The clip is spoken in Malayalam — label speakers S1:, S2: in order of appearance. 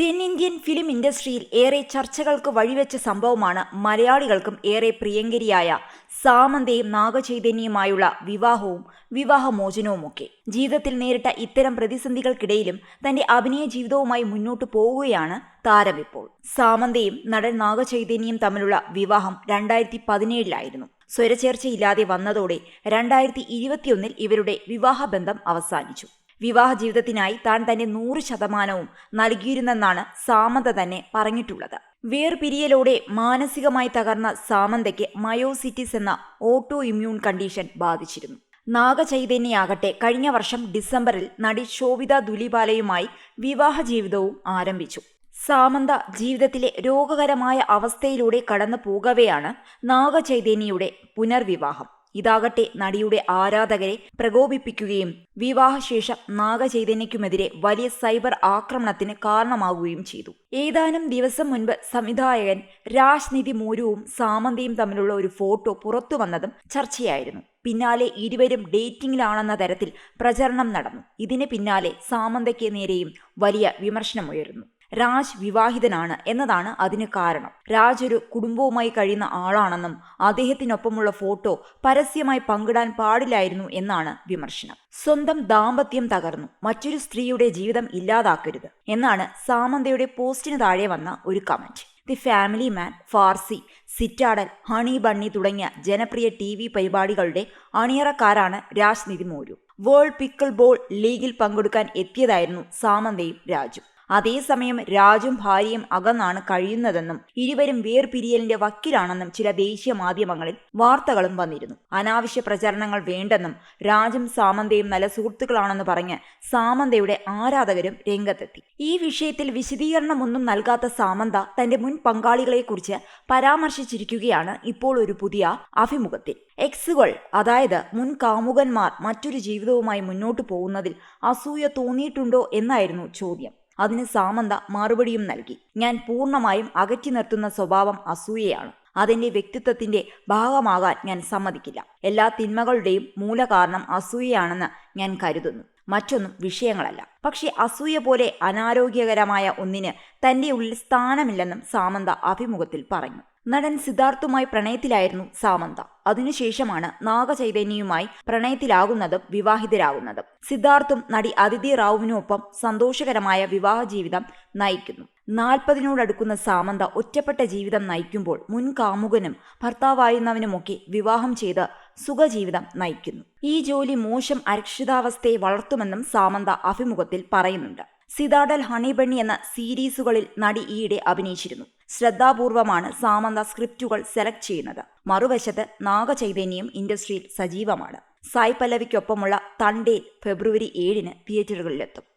S1: തെന്നിന്ത്യൻ ഫിലിം ഇൻഡസ്ട്രിയിൽ ഏറെ ചർച്ചകൾക്ക് വഴിവെച്ച സംഭവമാണ് മലയാളികൾക്കും ഏറെ പ്രിയങ്കരിയായ സാമന്തയും നാഗചൈതന്യയുമായുള്ള വിവാഹവും വിവാഹമോചനവുമൊക്കെ. ജീവിതത്തിൽ നേരിട്ട ഇത്തരം പ്രതിസന്ധികൾക്കിടയിലും തന്റെ അഭിനയ ജീവിതവുമായി മുന്നോട്ടു പോവുകയാണ് താരം ഇപ്പോൾ. സാമന്തയും നടൻ നാഗചൈതന്യയും തമ്മിലുള്ള വിവാഹം രണ്ടായിരത്തി പതിനേഴിലായിരുന്നു സ്വരചേർച്ചയില്ലാതെ വന്നതോടെ രണ്ടായിരത്തി ഇരുപത്തിയൊന്നിൽ ഇവരുടെ വിവാഹബന്ധം അവസാനിച്ചു. വിവാഹ ജീവിതത്തിനായി താൻ തന്നെ നൂറ് ശതമാനവും നൽകിയിരുന്നെന്നാണ് സാമന്ത തന്നെ പറഞ്ഞിട്ടുള്ളത്. വേർപിരിയലോടെ മാനസികമായി തകർന്ന സാമന്തയ്ക്ക് മയോസിറ്റിസ് എന്ന ഓട്ടോ ഇമ്മ്യൂൺ കണ്ടീഷൻ ബാധിച്ചിരുന്നു. നാഗചൈതന്യയാകട്ടെ കഴിഞ്ഞ വർഷം ഡിസംബറിൽ നടി ശോഭിത ദുലിപാലയുമായി വിവാഹ ജീവിതവും ആരംഭിച്ചു. സാമന്ത ജീവിതത്തിലെ രോഗകരമായ അവസ്ഥയിലൂടെ കടന്നു പോകവെയാണ് നാഗചൈതന്യയുടെ പുനർവിവാഹം. ഇതാകട്ടെ നടിയുടെ ആരാധകരെ പ്രകോപിപ്പിക്കുകയും വിവാഹശേഷം നാഗചൈതന്യക്കുമെതിരെ വലിയ സൈബർ ആക്രമണത്തിന് കാരണമാകുകയും ചെയ്തു. ഏതാനും ദിവസം മുൻപ് സംവിധായകൻ രാജ്നിധി മൂരുവും സാമന്തയും തമ്മിലുള്ള ഒരു ഫോട്ടോ പുറത്തു വന്നതും ചർച്ചയായിരുന്നു. പിന്നാലെ ഇരുവരും ഡേറ്റിംഗിലാണെന്ന തരത്തിൽ പ്രചരണം നടന്നു. ഇതിന് പിന്നാലെ സാമന്തയ്ക്ക് നേരെയും വലിയ വിമർശനമുയർന്നു രാജ് വിവാഹിതനാണ് എന്നതാണ് അതിന് കാരണം. രാജ് ഒരു കുടുംബവുമായി കഴിയുന്ന ആളാണെന്നും അദ്ദേഹത്തിനൊപ്പമുള്ള ഫോട്ടോ പരസ്യമായി പങ്കിടാൻ പാടില്ലായിരുന്നു എന്നാണ് വിമർശനം. സ്വന്തം ദാമ്പത്യം തകർന്നു. മറ്റൊരു സ്ത്രീയുടെ ജീവിതം ഇല്ലാതാക്കരുത് എന്നാണ് സാമന്തയുടെ പോസ്റ്റിന് താഴെ വന്ന ഒരു comment. The family man Farzi citadel honey bunny തുടങ്ങിയ ജനപ്രിയ ടി വി പരിപാടികളുടെ അണിയറക്കാരാണ് Raj Nidimoru world pickleball ലീഗിൽ പങ്കെടുക്കാൻ എത്തിയതായിരുന്നു സാമന്തയും രാജും. അതേസമയം രാജും ഭാര്യയും അകന്നാണ് കഴിയുന്നതെന്നും ഇരുവരും വേർപിരിയലിന്റെ വക്കിലാണെന്നും ചില ദേശീയ മാധ്യമങ്ങളിൽ വാർത്തകളും വന്നിരുന്നു. അനാവശ്യ പ്രചരണങ്ങൾ വേണ്ടെന്നും രാജും സാമന്തയും നല്ല സുഹൃത്തുക്കളാണെന്ന് പറഞ്ഞ് സാമന്തയുടെ ആരാധകരും രംഗത്തെത്തി. ഈ വിഷയത്തിൽ വിശദീകരണമൊന്നും നൽകാത്ത സാമന്ത തന്റെ മുൻ പങ്കാളികളെക്കുറിച്ച് പരാമർശിച്ചിരിക്കുകയാണ് ഇപ്പോൾ ഒരു പുതിയ അഭിമുഖത്തിൽ. എക്സുകൾ അതായത് മുൻ കാമുകന്മാർ മറ്റൊരു ജീവിതവുമായി മുന്നോട്ടു പോകുന്നതിൽ അസൂയ തോന്നിയിട്ടുണ്ടോ എന്നായിരുന്നു ചോദ്യം. അതിന് സാമന്ത മറുപടിയും നൽകി. ഞാൻ പൂർണമായും അകറ്റി നിർത്തുന്ന സ്വഭാവം അസൂയയാണ്. അതെന്റെ വ്യക്തിത്വത്തിന്റെ ഭാഗമാകാൻ ഞാൻ സമ്മതിക്കില്ല. എല്ലാ തിന്മകളുടെയും മൂലകാരണം അസൂയയാണെന്ന് ഞാൻ കരുതുന്നു. മറ്റൊന്നും വിഷയങ്ങളല്ല. പക്ഷേ അസൂയ പോലെ അനാരോഗ്യകരമായ ഒന്നിന് തന്റെ ഉള്ളിൽ സ്ഥാനമില്ലെന്നും സാമന്ത അഭിമുഖത്തിൽ പറഞ്ഞു. നടൻ സിദ്ധാർത്ഥുമായി പ്രണയത്തിലായിരുന്നു സാമന്ത. അതിനുശേഷമാണ് നാഗചൈതന്യയുമായി പ്രണയത്തിലാകുന്നതും വിവാഹിതരാകുന്നതും. സിദ്ധാർത്ഥും നടി അതിഥി റാവുവിനൊപ്പം സന്തോഷകരമായ വിവാഹ ജീവിതം നയിക്കുന്നു. നാൽപ്പതിനോടടുക്കുന്ന സാമന്ത ഒറ്റപ്പെട്ട ജീവിതം നയിക്കുമ്പോൾ മുൻ കാമുകനും ഭർത്താവായുന്നവനുമൊക്കെ വിവാഹം ചെയ്ത് സുഖജീവിതം നയിക്കുന്നു. ഈ ജോലി മോശം അരക്ഷിതാവസ്ഥയെ വളർത്തുമെന്നും സാമന്ത അഭിമുഖത്തിൽ പറയുന്നുണ്ട്. സിതാഡൽ ഹണിബണ്ണി എന്ന സീരീസുകളിൽ നടി ഈയിടെ അഭിനയിച്ചിരുന്നു. ശ്രദ്ധാപൂർവമാണ് സാമന്ത സ്ക്രിപ്റ്റുകൾ സെലക്ട് ചെയ്യുന്നത്. മറുവശത്ത് നാഗചൈതന്യം ഇൻഡസ്ട്രിയിൽ സജീവമാണ്. സായ് പല്ലവിക്കൊപ്പമുള്ള തണ്ടേ ഫെബ്രുവരി ഏഴിന് തിയേറ്ററുകളിലെത്തും.